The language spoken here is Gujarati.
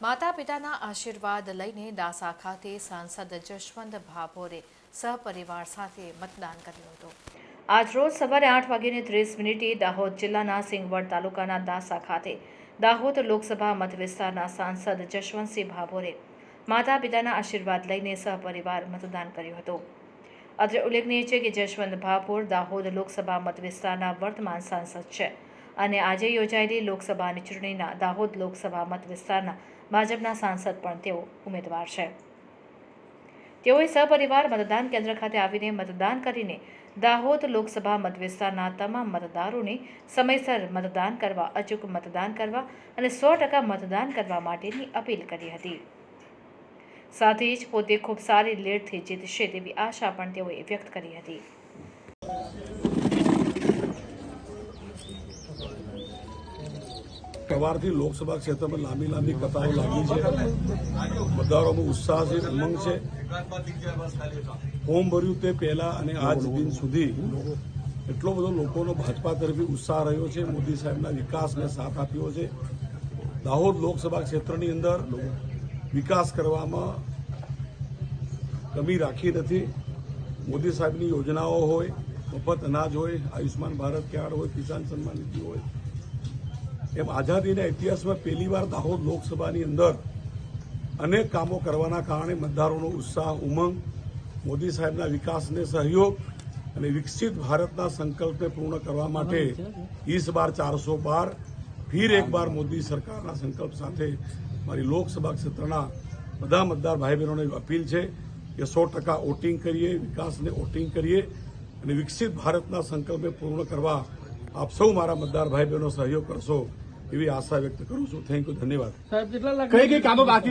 માતા પિતાના આશીર્વાદ લઈને દાસા ખાતે સાંસદ જશવંત ભાભોરે સહપરિવાર સાથે મતદાન કર્યું હતું. આજરોજ સવારે આઠ વાગ્યાને ત્રીસ મિનિટે દાહોદ જિલ્લાના સિંગવડ તાલુકાના દાસા ખાતે દાહોદ લોકસભા મત વિસ્તારના સાંસદ જશવંતસિંહ ભાભોરે માતા પિતાના આશીર્વાદ લઈને સહપરિવાર મતદાન કર્યું હતું. અત્રે ઉલ્લેખનીય છે કે જશવંત ભાભોર દાહોદ લોકસભા મત વિસ્તારના વર્તમાન સાંસદ છે. અને આજે યોજાયેલી લોકસભાની ચૂંટણીના દાહોદ લોકસભા મત વિસ્તારના ભાજપના સાંસદ પણ તેઓ ઉમેદવાર છે. તેઓએ સપરિવાર મતદાન કેન્દ્ર ખાતે આવીને મતદાન કરીને દાહોદ લોકસભા મત વિસ્તારના તમામ મતદારોને સમયસર મતદાન કરવા, અચૂક મતદાન કરવા અને સો ટકા મતદાન કરવા માટેની અપીલ કરી હતી. સાથે જ પોતે ખૂબ સારી લીડથી જીતશે તેવી આશા પણ તેઓએ વ્યક્ત કરી હતી. સવારથી લોકસભા ક્ષેત્રમાં લાંબી લાંબી કતારો લાગી છે. મતદારોમાં ઉત્સાહ છે ઉમંગ છે. ફોર્મ ભર્યું તે પહેલા અને આજ દિન સુધી એટલો બધો લોકોનો ભાજપા તરફી ઉત્સાહ રહ્યો છે. મોદી સાહેબના વિકાસને સાથ આપ્યો છે. દાહોદ લોકસભા ક્ષેત્રની અંદર વિકાસ કરવામાં કમી રાખી નથી. મોદી સાહેબની યોજનાઓ હોય, મફત અનાજ હોય, આયુષ્યમાન ભારત કાર્ડ હોય, કિસાન સન્માન નિધિ હોય એમ આઝાદીના ઇતિહાસમાં પહેલીવાર દાહોદ લોકસભાની અંદર અનેક કામો કરવાના કારણે મતદારોનો ઉત્સાહ, ઉમંગ, મોદી સાહેબના વિકાસને સહયોગ અને વિકસિત ભારતના સંકલ્પને પૂર્ણ કરવા માટે ઈસ બાર ચારસો બાર, ફિર એક બાર મોદી સરકારના સંકલ્પ સાથે મારી લોકસભા ક્ષેત્રના બધા મતદાર ભાઈ બહેનોને અપીલ છે કે સો ટકા વોટિંગ કરીએ, વિકાસને વોટિંગ કરીએ અને વિકસિત ભારતના સંકલ્પને પૂર્ણ કરવા આપ સૌ મારા મતદાર ભાઈ બહેનો સહયોગ કરશો. એવી આશા વ્યક્ત કરું છું. થેન્ક યુ ધન્યવાદ. કઈ કઈ કામો બાકી